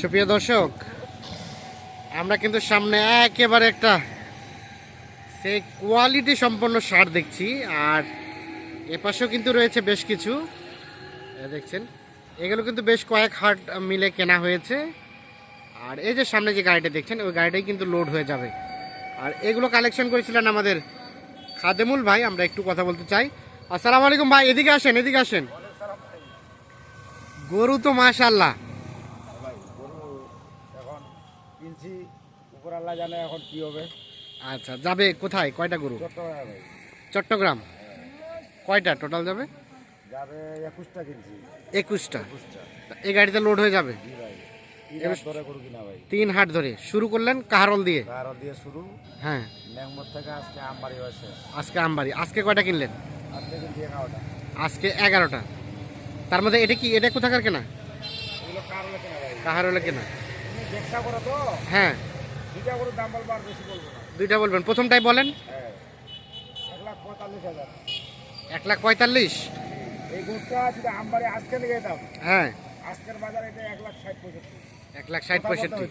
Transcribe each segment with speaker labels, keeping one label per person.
Speaker 1: সুপ্রিয় দর্শক, আমরা কিন্তু সামনে একেবারে একটা সেই কোয়ালিটি সম্পন্ন সার দেখছি, আর এপাশেও কিন্তু রয়েছে বেশ কিছু। দেখছেন, এগুলো কিন্তু বেশ কয়েক হাট মিলে কেনা হয়েছে। আর এই যে সামনে যে গাড়িটা দেখছেন, ওই গাড়িটাই কিন্তু লোড হয়ে যাবে। আর এগুলো কালেকশন করেছিলেন আমাদের খাদেমুল ভাই, আমরা একটু কথা বলতে চাই। আসসালামু আলাইকুম ভাই, এদিকে আসেন এদিকে আসেন। গরু তো মাশাল্লাহ
Speaker 2: কিনছি উপর আল্লাহ জানে এখন কি হবে।
Speaker 1: আচ্ছা যাবে কোথায়? কয়টা গরু?
Speaker 2: চট্টগ্রামে ভাই
Speaker 1: চট্টগ্রাম? কয়টা টোটাল যাবে?
Speaker 2: যাবে একুশটা কিনছি।
Speaker 1: একুশটা। এই গাড়িতে লোড হয়ে যাবে?
Speaker 2: তিন
Speaker 1: হাট ধরে শুরু করলেন কাহারল দিয়ে?
Speaker 2: কারও দিয়ে শুরু।
Speaker 1: হ্যাঁ।
Speaker 2: ন্যাংমর থেকে আজকে আমবাড়ি হয়েছে
Speaker 1: আজকে আমবাড়ি। আজকে কয়টা কিনলেন?
Speaker 2: আজকে কিনছি এগারোটা।
Speaker 1: আজকে এগারোটা। তার মধ্যে এটা কি এটা কোথাকার কেনা? কাহারলে কেনা? হ্যাঁ।
Speaker 2: দুইটা
Speaker 1: বলবেন। প্রথমটাই বলেন।
Speaker 2: হ্যাঁ। এক লাখ পঁয়তাল্লিশ এই যদি আজকে লেগে দাম
Speaker 1: হ্যাঁ।
Speaker 2: আজকের বাজারে এটা এক লাখ ষাট পঁয়ষট্টি।
Speaker 1: এক লাখ ষাট পঁয়ষট্টি।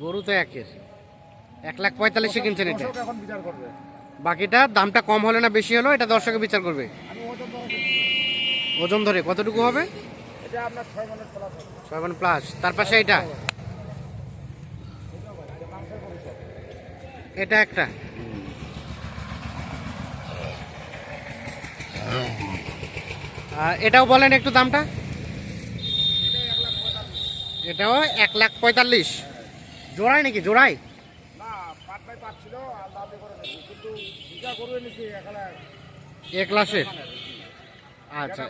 Speaker 1: গরু তো একের। এক লাখ পঁয়তাল্লিশে কিনছেন এটা।
Speaker 2: এখন বিচার করবে।
Speaker 1: বাকিটা দামটা কম হলে না বেশি হলো এটা দর্শকে বিচার করবে।
Speaker 2: ওজন ধরে
Speaker 1: কতটুকু হবে?
Speaker 2: এটা আপনার ছয় প্লাস
Speaker 1: ছয় মান প্লাস তার পাশে এটা। এটা একটা। এটাও বলেন একটু দামটা। এটাও এক লাখ পঁয়তাল্লিশ। জোড়ায় নাকি? জোড়ায়?
Speaker 2: এখানে
Speaker 1: এক ক্লাসের আচ্ছা।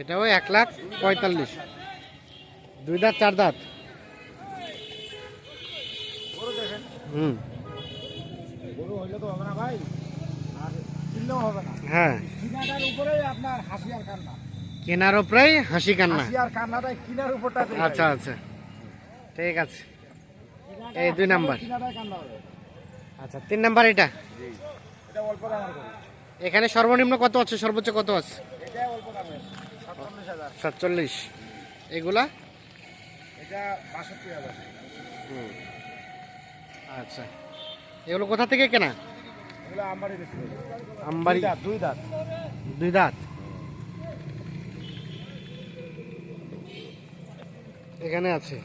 Speaker 1: এটাও এক লাখ পঁয়তাল্লিশ। দুই দাঁত চার দাঁত। হুম।
Speaker 2: হইলে তো হবে না ভাই। আর কিনলেও হবে না।
Speaker 1: হ্যাঁ।
Speaker 2: কিনাটার উপরেই আপনার হাসি আর কান্না।
Speaker 1: কেনার ওপরেই হাসি কান্না।
Speaker 2: হাসি আর কান্নাটাই কিনার উপরটা
Speaker 1: আচ্ছা আচ্ছা। ঠিক আছে। এই দুই নাম্বার। আচ্ছা তিন নাম্বার এটা। এখানে সর্বনিম্ন কত আছে? সর্বোচ্চ কত আছে?
Speaker 2: এটা সাতচল্লিশ
Speaker 1: এগুলা?
Speaker 2: এটা
Speaker 1: হুম। আচ্ছা। এগুলো কোথা থেকে কেনা?
Speaker 2: আমবাড়ি দুই দাঁত দুই দাঁত।
Speaker 1: এখানে আছে।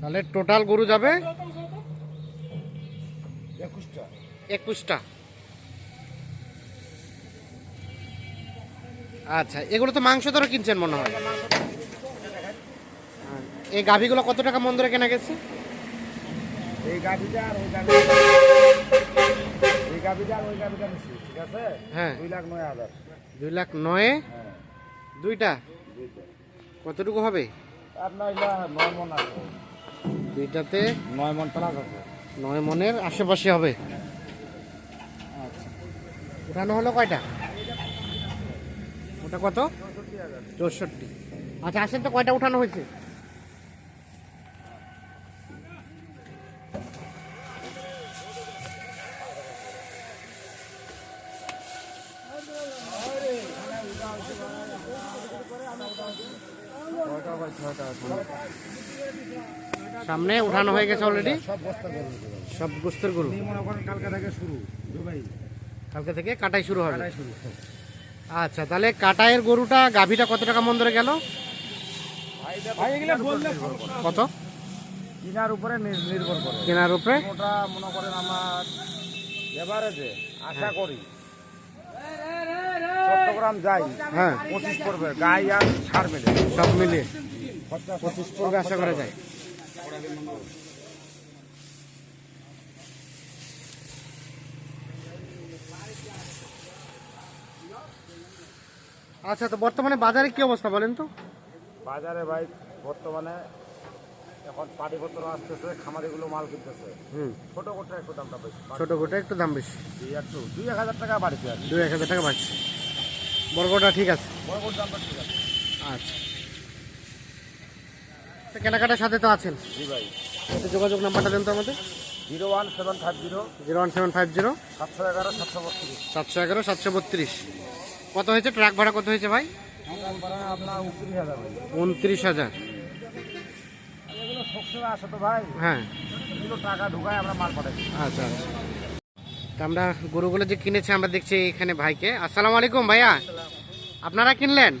Speaker 1: তাহলে টোটাল গরু যাবে
Speaker 2: একুশটা।
Speaker 1: একুশটা। আচ্ছা এগুলো তো মাংস ধরে কিনছেন মনে হয়। এই গাভিগুলো কত টাকা মন ধরে কেনা গেছে?
Speaker 2: এই গাভিটা আর ওই গাভিটা এই গাভিটা আর ওই গাভিটা নিচ্ছি ঠিক আছে?
Speaker 1: হ্যাঁ।
Speaker 2: দুই লাখ নয় হাজার।
Speaker 1: দুই লাখ নয়ে?
Speaker 2: হ্যাঁ।
Speaker 1: দুইটা। কতটুকু হবে?
Speaker 2: আপনার নয় মন আছে।
Speaker 1: দুইটাতে
Speaker 2: নয় মন প্লাস আছে।
Speaker 1: নয় মনের আশেপাশে হবে। আচ্ছা উঠানো হলো কয়টা? ওটা কত?
Speaker 2: চৌষট্টি।
Speaker 1: আচ্ছা আসেন তো কয়টা উঠানো হয়েছে? সামনে উঠানো হয়ে গেছে অলরেডি
Speaker 2: সব
Speaker 1: গোস্তের গরু।
Speaker 2: কালকে থেকে শুরু
Speaker 1: কালকে থেকে কাটাই শুরু হবে।
Speaker 2: শুরু।
Speaker 1: আচ্ছা তাহলে কাটাইয়ের গরুটা গাভীটা কত টাকা মন ধরে গেল? কত?
Speaker 2: কিনার উপরে নির- নির্ভর করে।
Speaker 1: কেনার উপরে?
Speaker 2: ওটা মনে করেন আমার এভারেজে আশা করি। চট্টগ্রাম যাই
Speaker 1: হ্যাঁ।
Speaker 2: পঁচিশ পড়বে গাই আর সার মিলে।
Speaker 1: সব মিলিয়ে পঁচিশ পড়বে আশা করা যায়। আচ্ছা তো বর্তমানে বাজারে কি অবস্থা বলেন তো?
Speaker 2: বাজারে ভাই বর্তমানে এখন পাটিপত্র আসতেছে খামারিগুলো মাল কিনতেছে।
Speaker 1: হুম।
Speaker 2: ছোট কোটা একটু দামটা বেশি।
Speaker 1: ছোট গোটা একটু দাম বেশি।
Speaker 2: দুই একটু দুই এক হাজার টাকা বাড়িতে আছে।
Speaker 1: দুই এক হাজার টাকা বাড়ছে। বড় গোটা ঠিক আছে?
Speaker 2: বড় দামটা ঠিক আছে।
Speaker 1: আচ্ছা। তো কেনাকাটার সাথে তো আছেন?
Speaker 2: জি ভাই।
Speaker 1: যোগাযোগ নাম্বারটা দেন তো আমাদের।
Speaker 2: Zero one seven five zero
Speaker 1: zero one seven five zero
Speaker 2: সাতশো এগারো সাতশো বত্রিশ।
Speaker 1: সাতশো এগারো সাতশো বত্রিশ। কত হয়েছে? ট্রাক ভাড়া কত হয়েছে ভাই?
Speaker 2: উনত্রিশ হাজার।
Speaker 1: হ্যাঁ। আচ্ছা আচ্ছা। আমরা গরুগুলো যে কিনেছি আমরা দেখছি এখানে ভাইকে। আসসালামু আলাইকুম ভাইয়া। আপনারা কিনলেন?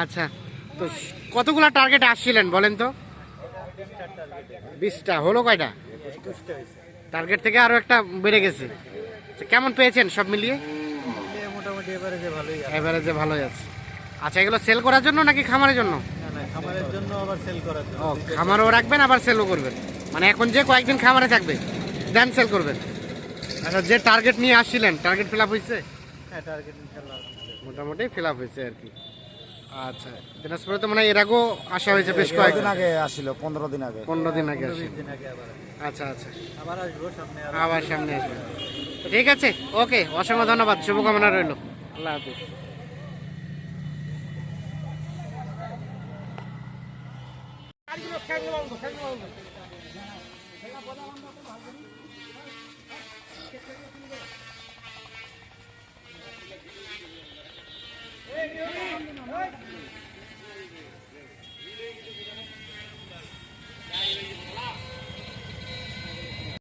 Speaker 1: আচ্ছা তো কতগুলা টার্গেট আসছিলেন বলেন তো? বিশটা হলো কয়টা? টার্গেট থেকে আরও একটা বেড়ে গেছে। আচ্ছা, কেমন পেয়েছেন সব মিলিয়ে?
Speaker 2: মোটামুটি ভালোই
Speaker 1: এভারেজে ভালোই আছে। আচ্ছা এগুলো সেল করার জন্য নাকি খামারের জন্য?
Speaker 2: খামারের জন্য আবার সেল করার জন্য।
Speaker 1: ও খামারও রাখবেন আবার সেলও করবেন। মানে এখন যে কয়েকদিন খামারে থাকবে দেন সেল করবেন। আচ্ছা যে টার্গেট নিয়ে আসছিলেন টার্গেট ফিল আপ হয়েছে?
Speaker 2: হ্যাঁ টার্গেট
Speaker 1: মোটামুটি ফিল আপ হয়েছে আর কি। আচ্ছা দিনাজপুরে তো মানে এর আগেও আসা হয়েছে বেশ কয়েকদিন
Speaker 2: আগে আসছিল পনেরো দিন আগে।
Speaker 1: পনেরো দিন আগে
Speaker 2: দিন আগে
Speaker 1: আচ্ছা আচ্ছা।
Speaker 2: আবার আসব সামনে
Speaker 1: আবার সামনে আসবে। ঠিক আছে ওকে অসংখ্য ধন্যবাদ শুভকামনা রইল। আল্লাহ হাফিজ।
Speaker 2: গাড়িগুলো খেলনা বন্ধ খেলনা বন্ধ খেলা বন্ধ